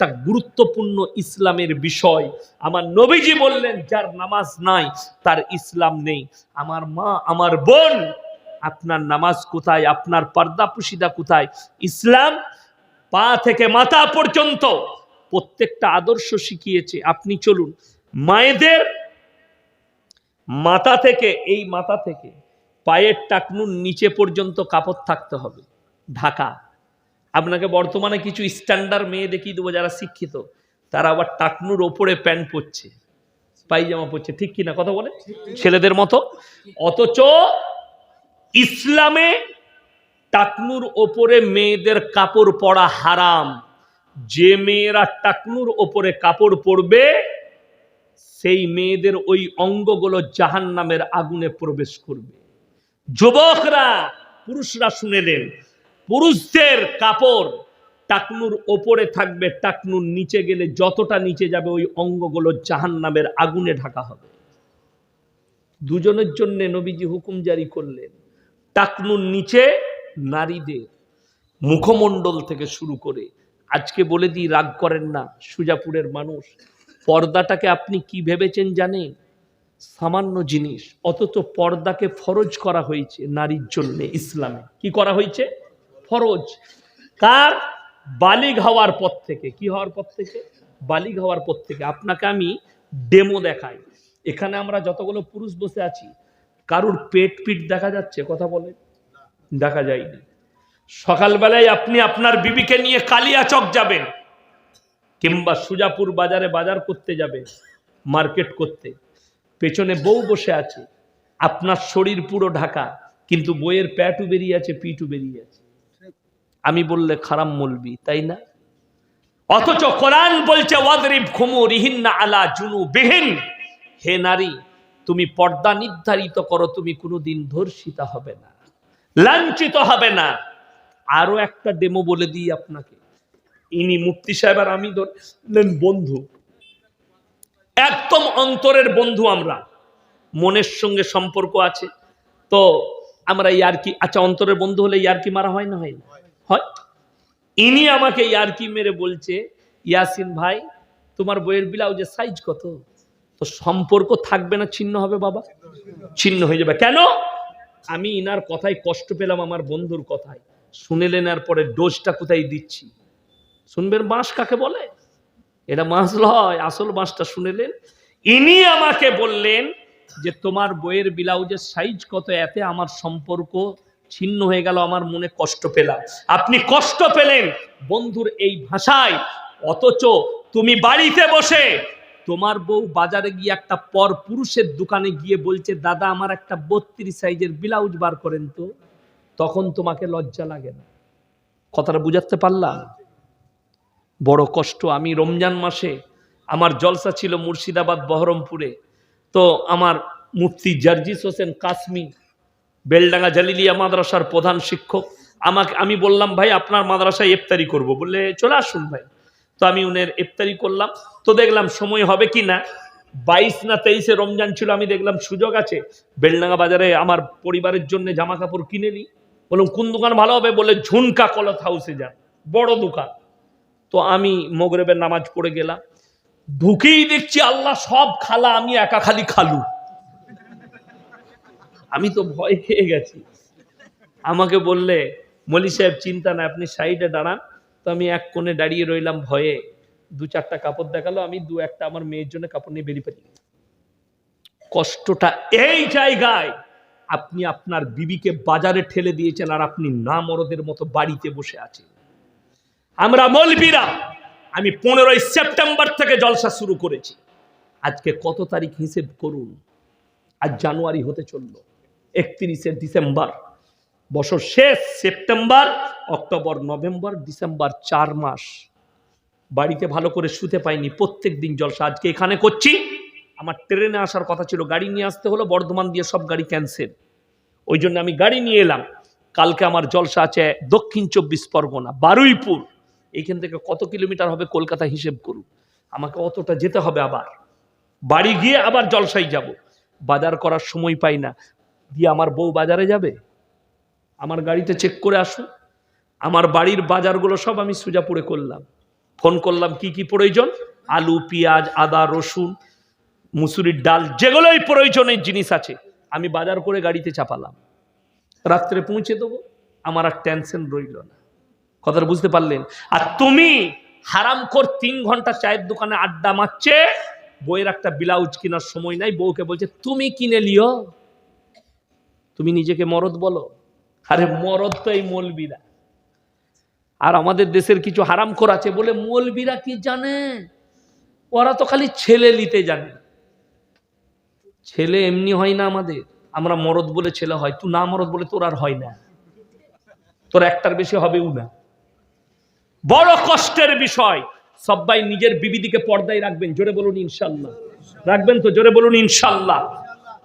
একটা গুরুত্বপূর্ণ ইসলামের বিষয়। আমার নবীজি বললেন, যার নামাজ নাই, তার ইসলাম নেই। আমার মা, আমার বোন, আপনার নামাজ কোথায়? আপনার পর্দা পুশিদা কোথায়? ইসলাম পা থেকে মাথা পর্যন্ত প্রত্যেকটা আদর্শ শিখিয়েছে। আপনি চলুন, মায়েদের মাথা থেকে, এই মাথা থেকে পায়ের টাকনুর নিচে পর্যন্ত কাপড় থাকতে হবে। ঢাকা। আপনাকে বর্তমানে কিছু স্ট্যান্ডার্ড মেয়ে দেখিয়ে দেবো যারা শিক্ষিত। তারা আবার টাকনুর ওপরে প্যান্ট পরছে পাইজামা পরছে ঠিক কিনা কথা বলে? ছেলেদের মতো? অথচ ইসলামে টাকনুর ওপরে মেয়েদের কাপড় পরা হারাম। যে মেয়েরা টাকনুর ওপরে কাপড় পরবে সেই মেয়েদের ওই অঙ্গগুলো জাহান নামের আগুনে প্রবেশ করবে। যুবকরা পুরুষরা শুনেলেন পুরুষদের কাপড় টাকনুর ওপরে থাকবে, টাকনুর নিচে গেলে যতটা নিচে যাবে ওই অঙ্গগুলো জাহান নামের আগুনে ঢাকা হবে। দুজনের জন্য নবীজি হুকুম জারি করলেন, টাকনুর নিচে নারীদের মুখমণ্ডল থেকে শুরু করে, আজকে বলে দিই রাগ করেন না, সুজাপুরের মানুষ, পর্দাটাকে আপনি কি ভেবেছেন জানেন? সামান্য জিনিস, অথচ পর্দাকে ফরজ করা হয়েছে নারীর জন্য ইসলামে। কি করা হয়েছে? ফরজ। কার? বালিগ হওয়ার পর থেকে। কি হওয়ার পর থেকে? বালিগ হওয়ার পর থেকে। আপনাকে আমি ডেমো দেখাই। এখানে আমরা যতগুলো পুরুষ বসে আছি, কারুর পেট পিট দেখা যাচ্ছে? কথা বলে দেখা যায়নি। সকালবেলায় আপনি আপনার বিবিকে নিয়ে কালিয়াচক যাবেন, কিংবা সুজাপুর বাজারে বাজার করতে যাবে মার্কেট করতে। পেছনে বউ বসে আছে। আপনার শরীর পুরো ঢাকা, কিন্তু বইয়ের প্যাটু বেরিয়ে আছে পিটু বেরিয়ে আছে। আমি বললে খারাপ মলবি, তাই না? অথচ কোরআন বলছে, ওয়াদরিব খুমু রিহিন্না আলা জুনু বেহেন হে নারী, তুমি পর্দা নির্ধারিত করো, তুমি কোনোদিন ধর্ষিতা হবে না, লাঞ্ছিত হবে না। আরও একটা ডেমো বলে দিই আপনাকে। ইনি মুফতি সাহেব আর আমি ধরলেন বন্ধু। একদম অন্তরের বন্ধু আমরা। মনের সঙ্গে সম্পর্ক আছে। তো আমরা ইয়ারকি আচ্ছা অন্তরের বন্ধু হলে ইয়ারকি মারা হয় না? হয় না। হয়? ইনি আমাকে ইয়ারকি মেরে বলছে, ইয়াসিন ভাই, তোমার বইয়ের ব্লাউজের সাইজ কত? তো সম্পর্ক থাকবে না, ছিন্ন হবে বাবা। ছিন্ন হয়ে যাবে। কেন? আমি ইনার কথায় কষ্ট পেলাম, আমার বন্ধুর কথায়। শুনেলেন, আর পরে ডোজটা কোথায় দিচ্ছি? শুনবেন, বাঁশ কাকে বলে? এটা মাছ লয়, আসল বাঁশটা শুনেলেন। ইনি আমাকে বললেন যে, তোমার বইয়ের ব্লাউজের সাইজ কত, এতে আমার সম্পর্ক ছিন্ন হয়ে গেল, আমার মনে কষ্ট পেলাম। আপনি কষ্ট পেলেন। বন্ধুর এই ভাষায়, অথচ তুমি বাড়িতে বসে তোমার বউ বাজারে গিয়ে একটা পর পুরুষের দোকানে গিয়ে বলছে, দাদা, আমার একটা বত্রিশ সাইজের ব্লাউজ বার করেন তো। তখন তোমাকে লজ্জা লাগে না। কথাটা বুঝাতে পারলাম? বড় কষ্ট। আমি রমজান মাসে আমার জলসা ছিল মুর্শিদাবাদ, বহরমপুরে। তো আমার মুফতি জার্জিস হোসেন কাশ্মী বেলডাঙ্গা জালিলিয়া মাদ্রাসার প্রধান শিক্ষক। আমাকে, আমি বললাম, ভাই, আপনার মাদ্রাসায় ইফতারি করব। বললে, চলে আসুন ভাই। তো আমি উনের ইফতারি করলাম। তো দেখলাম, সময় হবে কি না? বাইশ না তেইশে রমজান ছিল, আমি দেখলাম সুযোগ আছে। বেলডাঙ্গা বাজারে আমার পরিবারের জন্য জামা কাপড় কিনে নিই। বললাম, কোন দোকান ভালো হবে? বলে ঝুনকা কলত হাউসে যান। বড় দোকান। তো আমি মগরেবের নামাজ পড়ে গেলাম। ঢুকেই দেখছি আল্লাহ সব খালা আমি একা খালি খালু। আমি তো ভয় খেয়ে গেছি। আমাকে বললে, মলি সাহেব, চিন্তা না আপনি সাইডে দাঁড়ান। তো আমি এক কোণে দাঁড়িয়ে রইলাম ভয়ে। দু চারটা কাপড় দেখাল, আমি দু একটা আমার মেয়ের জন্য কাপড় নিয়ে বেরিয়ে পারি কষ্টটা এই জায়গায় আপনি আপনার বিবিকে বাজারে ঠেলে দিয়েছেন আর আপনি না মরদের মতো বাড়িতে বসে আছেন। আমরা মলবিরা, আমি পনেরোই সেপ্টেম্বর থেকে জলসা শুরু করেছি। আজকে কত তারিখ হিসেব করুন? আজ জানুয়ারি হতে চলল। একত্রিশে ডিসেম্বর। বছর শেষ সেপ্টেম্বর, অক্টোবর, নভেম্বর, ডিসেম্বর, চার মাস। বাড়িতে ভালো করে শুতে পাইনি, প্রত্যেক দিন জলসা। আজকে এখানে করছি। আমার ট্রেনে আসার কথা ছিল, গাড়ি নিয়ে আসতে হলো, বর্ধমান দিয়ে সব গাড়ি ক্যান্সেল ওই জন্য আমি গাড়ি নিয়ে এলাম। কালকে আমার জলসা আছে দক্ষিণ চব্বিশ পরগনা, বারুইপুর। এইখান থেকে কত কিলোমিটার হবে কলকাতা হিসেব করুন। আমাকে অতটা যেতে হবে আবার। বাড়ি গিয়ে আবার জলসাই যাব। বাজার করার সময় পাই না। দিয়ে আমার বউ বাজারে যাবে? আমার গাড়িতে চেক করে আসুন আমার বাড়ির বাজারগুলো সব আমি সুজাপুরে করলাম। ফোন করলাম, কি কি প্রয়োজন? আলু, পেঁয়াজ, আদা, রসুন, মুসুরির ডাল, যেগুলোই প্রয়োজনের জিনিস আছে, আমি বাজার করে গাড়িতে চাপালাম। রাত্রে পৌঁছে দেবো, আমার আর টেনশন রইল না। কথাটা বুঝতে পারলেন? আর তুমি হারাম কর তিন ঘণ্টা চায়ের দোকানে আড্ডা মারছে বইয়ের একটা ব্লাউজ কেনার সময় নাই, বউকে বলছে, তুমি কিনে লিও। তুমি নিজেকে মরদ বলো? আরে মরদ তো এই মলবিরা। আর আমাদের দেশের কিছু হারাম আছে বলে মলবিরা কি জানে? ওরা তো খালি ছেলে নিতে জানে। ছেলে এমনি হয় না আমাদের। আমরা মরদ বলে ছেলে হয়। তুই না মরদ বলে তোর আর হয় না। তোর একটার বেশি হবেও না। বড় কষ্টের বিষয়। সবাই নিজের বিবিদিকে পর্দায় রাখবেন। জোরে বলুন ইনশাল্লাহ। রাখবেন তো? জোরে বলুন ইনশাল্লাহ।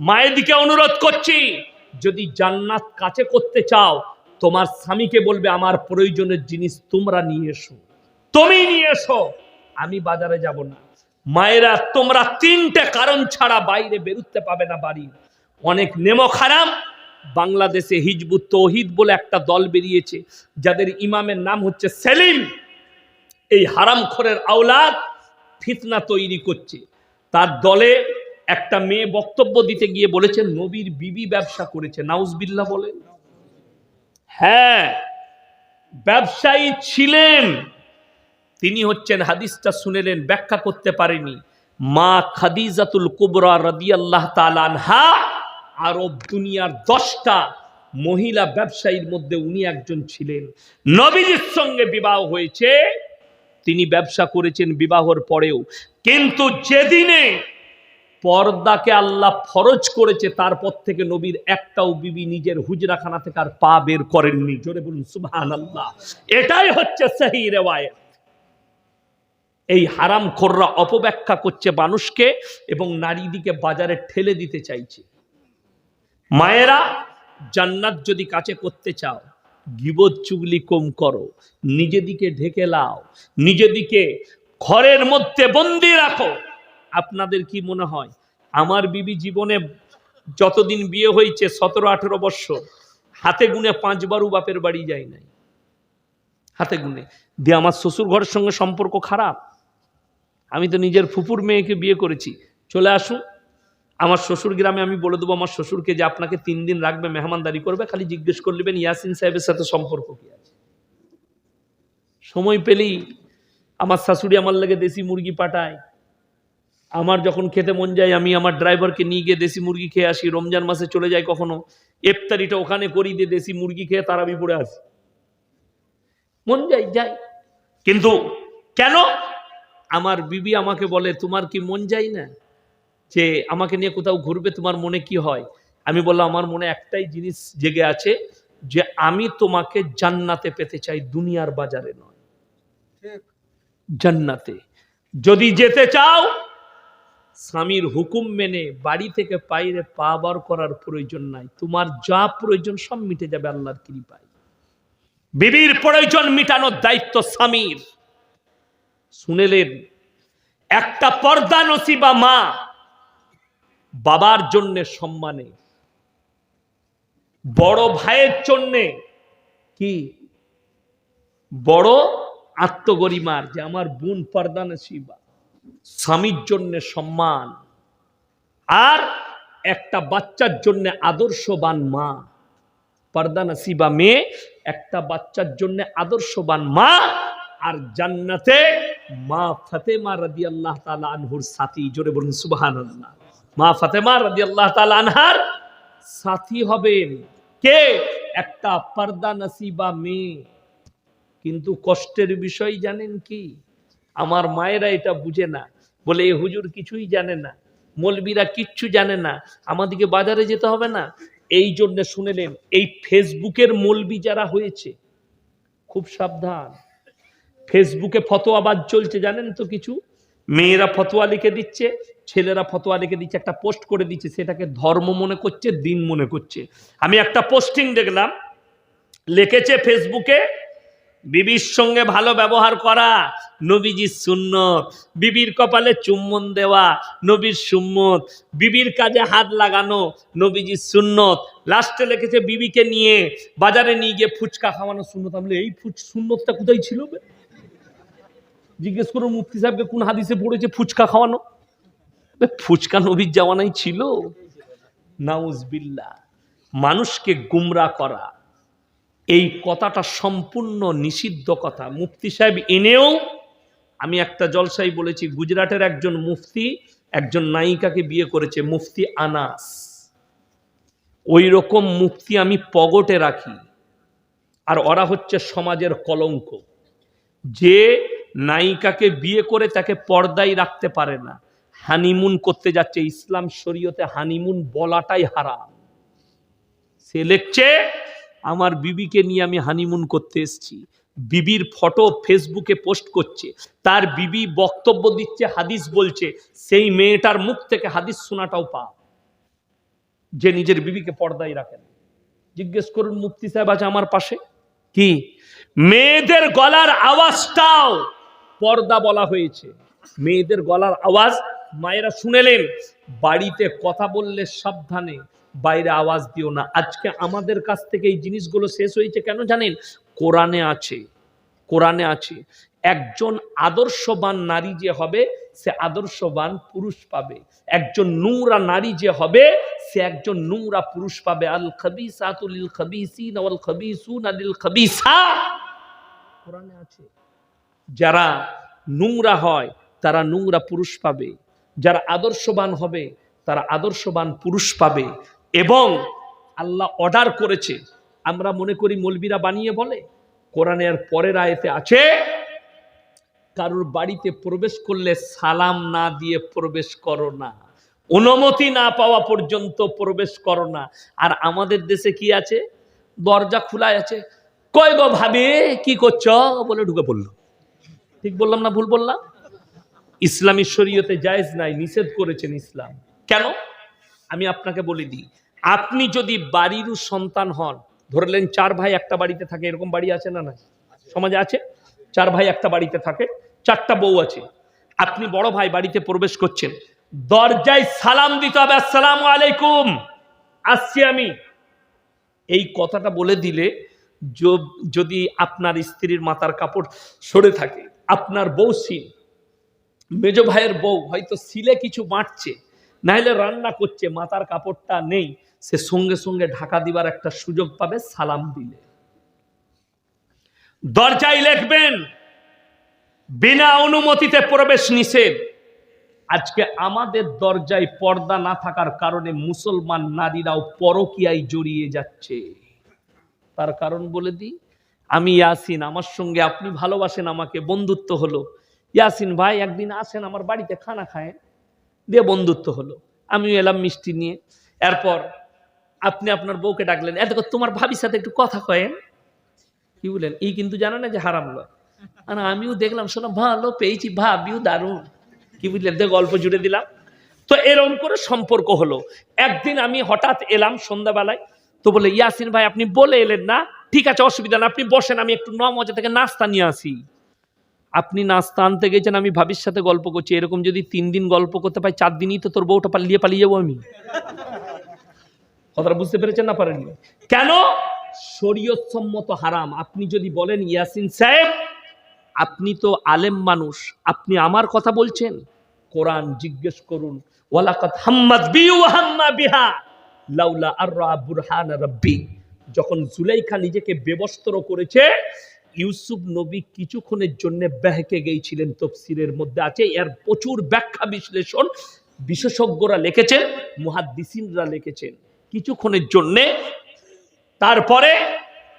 মায়ের দিকে অনুরোধ করছি। যদি জান্নাত কাছে করতে চাও, তোমার স্বামীকে বলবে, আমার প্রয়োজনের জিনিস তোমরা নিয়ে এসো। তুমি নিয়ে এসো। আমি বাজারে যাব না। মায়েরা, তোমরা তিনটে কারণ ছাড়া বাইরে বেরুতে পাবে না বাড়ির অনেক নেমো খারাপ। বাংলাদেশে হিজবুত তৌহিদ বলে একটা দল বেরিয়েছে, যাদের ইমামের নাম হচ্ছে সেলিম। এই হারামখোরের আওলাদ ফিতনা তৈরি করছে। তার দলে একটা মেয়ে বক্তব্য দিতে গিয়ে বলেছে, নবীর বিবি ব্যবসা করেছে। নাউজবিল্লা বলেন। হ্যাঁ ব্যবসায়ী ছিলেন। তিনি হচ্ছেন, হাদিসটা শুনেলেন, ব্যাখ্যা করতে পারেনি। মা খাদিজাতুল কুবরা রাদিয়াল্লাহ তালানহা আরব দুনিয়ার দশটা মহিলা ব্যবসায়ীর মধ্যে উনি একজন ছিলেন। নবীজির সঙ্গে বিবাহ হয়েছে। তিনি ব্যবসা করেছেন বিবাহর পরেও। কিন্তু যেদিনে পর্দাকে আল্লাহ ফরজ করেছে, তারপর থেকে নবীর একটাও বিবি নিজের হুজরাখানা থেকে আর পা বের করেননি। জোরে বলুন সুবহান আল্লাহ এটাই হচ্ছে সেই রেওয়ায়ত। এই হারাম খোররা অপব্যাখ্যা করছে মানুষকে এবং নারীদিকে বাজারে ঠেলে দিতে চাইছে। মায়েরা, জান্নাত যদি কাছে করতে চাও, গিবত চুগলি কম করো, নিজেদিকে ঢেকে লাও, নিজেদিকে ঘরের মধ্যে বন্দি রাখো। আপনাদের কি মনে হয়? আমার বিবি জীবনে যতদিন বিয়ে হয়েছে সতেরো আঠেরো বৎসর, হাতে গুনে পাঁচবারও বাপের বাড়ি যায় নাই। হাতে গুনে। দিয়ে আমার শ্বশুর ঘরের সঙ্গে সম্পর্ক খারাপ। আমি তো নিজের ফুপুর মেয়েকে বিয়ে করেছি। চলে আসুন। আমার শ্বশুর গ্রামে আমি বলে দেবো, আমার শ্বশুরকে যে আপনাকে তিন দিন রাখবে, মেহমানদারি করবে, খালি জিজ্ঞেস করলেন ইয়াসিন সাহেবের সাথে সম্পর্ক কি আছে। সময় পেলেই আমার শাশুড়ি আমার লাগে দেশি মুরগি পাঠায়। আমার যখন খেতে মন যায় আমি আমার ড্রাইভারকে নিয়ে গিয়ে দেশি মুরগি খেয়ে আসি। রমজান মাসে চলে যাই কখনো। ইফতারিটা ওখানে করি দিয়ে দেশি মুরগি খেয়ে তারাবি পড়ে আসি। মন যাই যাই। কিন্তু কেন? আমার বিবি আমাকে বলে তোমার কি মন যায় না যে আমাকে নিয়ে কোথাও ঘুরবে? তোমার মনে কি হয়? আমি বললাম আমার মনে একটাই জিনিস জেগে আছে যে আমি তোমাকে জান্নাতে পেতে চাই দুনিয়ার বাজারে নয়। জান্নাতে। যদি যেতে চাও স্বামীর হুকুম মেনে বাড়ি থেকে বাইরে পা বার করার প্রয়োজন নাই। তোমার যা প্রয়োজন সব মিটে যাবে আল্লাহর কৃপায়। বিবির প্রয়োজন মিটানোর দায়িত্ব স্বামীর। শুনেলেন, একটা পর্দা নসিবা মা বাবার জন্যে সম্মানে। বড় ভাইয়ের জন্যে কি? বড় আত্মগরিমার যে আমার বোন পর্দা নসিবা। স্বামীর জন্য সম্মান আর একটা বাচ্চার জন্য আদর্শবান মা। পর্দা নসিবা মেয়ে, একটা বাচ্চার জন্য আদর্শবান মা আর জান্নাতে মা ফাতেমা রাদি আল্লাহ তালা আনহুর সাথী। জোরে বলুন সুবাহান আল্লাহ মা ফাতেমা রাদি আল্লাহ তালা আনহার সাথী হবেন কে? একটা পর্দা নসিবা মেয়ে। কিন্তু কষ্টের বিষয় জানেন কি? আমার মায়েরা এটা বুঝে না। বলে, এ হুজুর কিছুই জানে না। মলবিরা কিচ্ছু জানে না। আমাদেরকে বাজারে যেতে হবে না? এই জন্য শুনেলেন, এই ফেসবুকের মলবি যারা হয়েছে, খুব সাবধান। ফেসবুকে ফতোয়াবাদ চলছে, জানেন তো কিছু? মেয়েরা ফতোয়া লিখে দিচ্ছে, ছেলেরা ফতোয়া লিখে দিচ্ছে, একটা পোস্ট করে দিচ্ছে, সেটাকে ধর্ম মনে করছে, দিন মনে করছে। আমি একটা পোস্টিং দেখলাম, লিখেছে ফেসবুকে বিবির সঙ্গে ভালো ব্যবহার করা নবীজির সুন্নত। বিবির কপালে চুম্বন দেওয়া নবীর সুন্নত। বিবির কাজে হাত লাগানো নবীজির সুন্নত। লাস্টে লিখেছে বিবিকে নিয়ে বাজারে নিয়ে গিয়ে ফুচকা খাওয়ানো সুন্নত। আমি এই ফুচ, সুন্নতটা কোথায় ছিল জিজ্ঞেস করুন মুফতি সাহেবকে, কোন হাদিসে পড়েছে ফুচকা খাওয়ানো? ফুচকা নবীর জামানাই ছিল। নাউজবিল্লা মানুষকে গুমরা করা। এই কথাটা সম্পূর্ণ নিষিদ্ধ কথা। মুফতি সাহেব এনেও আমি একটা জলসাই বলেছি, গুজরাটের একজন মুফতি, একজন নায়িকাকে বিয়ে করেছে মুফতি আনাস। ওই রকম মুফতি আমি পগটে রাখি। আর ওরা হচ্ছে সমাজের কলঙ্ক। যে নায়িকাকে বিয়ে করে তাকে পর্দায় রাখতে পারে না, হানিমুন করতে যাচ্ছে। ইসলাম শরীয়তে হানিমুন বলাটাই হারাম। সে লিখছে আমার বিবিকে নিয়ে আমি হানিমুন করতে এসেছি। বিবির ফটো ফেসবুকে পোস্ট করছে। তার বিবি বক্তব্য দিচ্ছে, হাদিস বলছে, সেই মেয়েটার মুখ থেকে হাদিস শোনাটাও পা যে নিজের বিবিকে পর্দায় রাখেন জিজ্ঞেস করুন, মুফতি সাহেব আছে আমার পাশে? কি? মেয়েদের গলার আওয়াজটাও পর্দা বলা হয়েছে। মেয়েদের গলার আওয়াজ, মায়েরা শুনেলেন, বাড়িতে কথা বললে সাবধানে বাইরে আওয়াজ দিও না। আজকে আমাদের কাছ থেকে এই জিনিসগুলো শেষ হয়েছে কেন জানেন? কোরআনে আছে। কোরআনে আছে। একজন আদর্শবান নারী যে হবে, সে আদর্শবান পুরুষ পাবে। একজন নোংরা নারী যে হবে, সে একজন নোংরা পুরুষ পাবে। আল খাবিসাতুল খাবিসিন ওয়াল খাবিসুন লিল খাবিসা। কোরআনে আছে। যারা নোংরা হয়, তারা নোংরা পুরুষ পাবে। যারা আদর্শবান হবে, তারা আদর্শবান পুরুষ পাবে। এবং আল্লাহ অর্ডার করেছে। আমরা মনে করি মলবিরা বানিয়ে বলে কোরআনের পরের আয়তে আছে, কারোর বাড়িতে প্রবেশ করলে সালাম না দিয়ে প্রবেশ করো না, অনুমতি না পাওয়া পর্যন্ত প্রবেশ করো না। আর আমাদের দেশে কি আছে? দরজা খোলা আছে। কয় গো ভাবি, কি করছ? বলে ঢুকে পড়ল। ঠিক বললাম না ভুল বললাম? ইসলামী শরীয়তে জায়েজ নাই, নিষেধ করেছেন ইসলাম। কেন? আমি আপনাকে বলে দিই, আপনি যদি বাড়িরও সন্তান হন ধরলেন চার ভাই একটা বাড়িতে থাকে, এরকম বাড়ি আছে না না সমাজে আছে? চার ভাই একটা বাড়িতে থাকে, চারটা বউ আছে। আপনি বড় ভাই বাড়িতে প্রবেশ করছেন, দরজায় সালাম দিতে হবে, আসসালামু আলাইকুম। আসছি আমি। এই কথাটা বলে দিলে যদি আপনার স্ত্রীর মাথার কাপড় সরে থাকে, আপনার বউ সিল মেজ ভাইয়ের বউ, হয়তো সিলে কিছু বাঁটছে নাহলে রান্না করছে, মাথার কাপড়টা নেই, সে সঙ্গে সঙ্গে ঢাকা দিবার একটা সুযোগ পাবে, সালাম দিলে। দরজায় লিখবেন, বিনা অনুমতিতে প্রবেশ নিষেধ। আজকে আমাদের দরজায় পর্দা না থাকার কারণে মুসলমান নারীরাও পরকিয়ায় জড়িয়ে যাচ্ছে। তার কারণ বলে দিই, আমি ইয়াসিন, আমার সঙ্গে আপনি ভালোবাসেন আমাকে, বন্ধুত্ব হলো। ইয়াসিন, ভাই, একদিন আসেন, আমার বাড়িতে খানা খায় দিয়ে বন্ধুত্ব হলো। আমিও এলাম মিষ্টি নিয়ে। এরপর আপনি আপনার বউকে ডাকলেন এত তোমার ভাবির সাথে একটু কথা কয়েন। কি বলেন এই কিন্তু জানে না যে হারাম আর আমিও দেখলাম শোনা ভালো পেয়েছি, ভাবিও দারুণ। কি বুঝলেন? দেখ গল্প জুড়ে দিলাম। তো এরকম করে সম্পর্ক হলো। একদিন আমি হঠাৎ এলাম সন্ধ্যাবেলায়, তো বলে ইয়াসিন ভাই, আপনি বলে এলেন না। ঠিক আছে, অসুবিধা না আপনি বসেন, আমি একটু ন মজা থেকে নাস্তা নিয়ে আসি। আপনি নাস্তা আনতে গেছেন, আমি ভাবির সাথে গল্প করছি। এরকম যদি তিন দিন গল্প করতে পাই চার দিনই তো তোর বউটা পালিয়ে পালিয়ে যাব আমি। কথাটা বুঝতে পেরেছেন না পারেননি? কেন? শরীয়ত সম্মত হারাম। আপনি যদি বলেন, ইয়াসিন সাহেব, আপনি তো আলেম মানুষ, আপনি আমার কথা বলছেন? কোরআন জিজ্ঞেস করুন বিহা লাউলা আররা বুরহান যখন জুলাইখা নিজেকে বেবস্ত্র করেছে ইউসুফ নবী কিছুক্ষণের জন্য ব্যাহকে গিয়েছিলেন তফসিরের মধ্যে আছে। এর প্রচুর ব্যাখ্যা বিশ্লেষণ বিশেষজ্ঞরা লিখেছেন, মুহাদ্দিসিনরা লিখেছেন। কিছুক্ষণের জন্যে তারপরে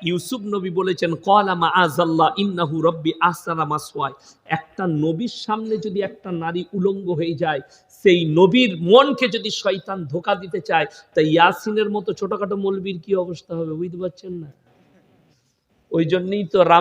ইউসুফ নবী বলেছেন কলামা আজাল্লাহ ইন্নাহু রব্বি আহসানা মাসওয়াই একটা নবীর সামনে যদি একটা নারী উলঙ্গ হয়ে যায়, সেই নবীর মনকে যদি শয়তান ধোকা দিতে চায়, তা ইয়াসিনের মতো ছোটখাটো মলবির কি অবস্থা হবে বুঝতে পারছেন না? ওই জন্যই তো রাম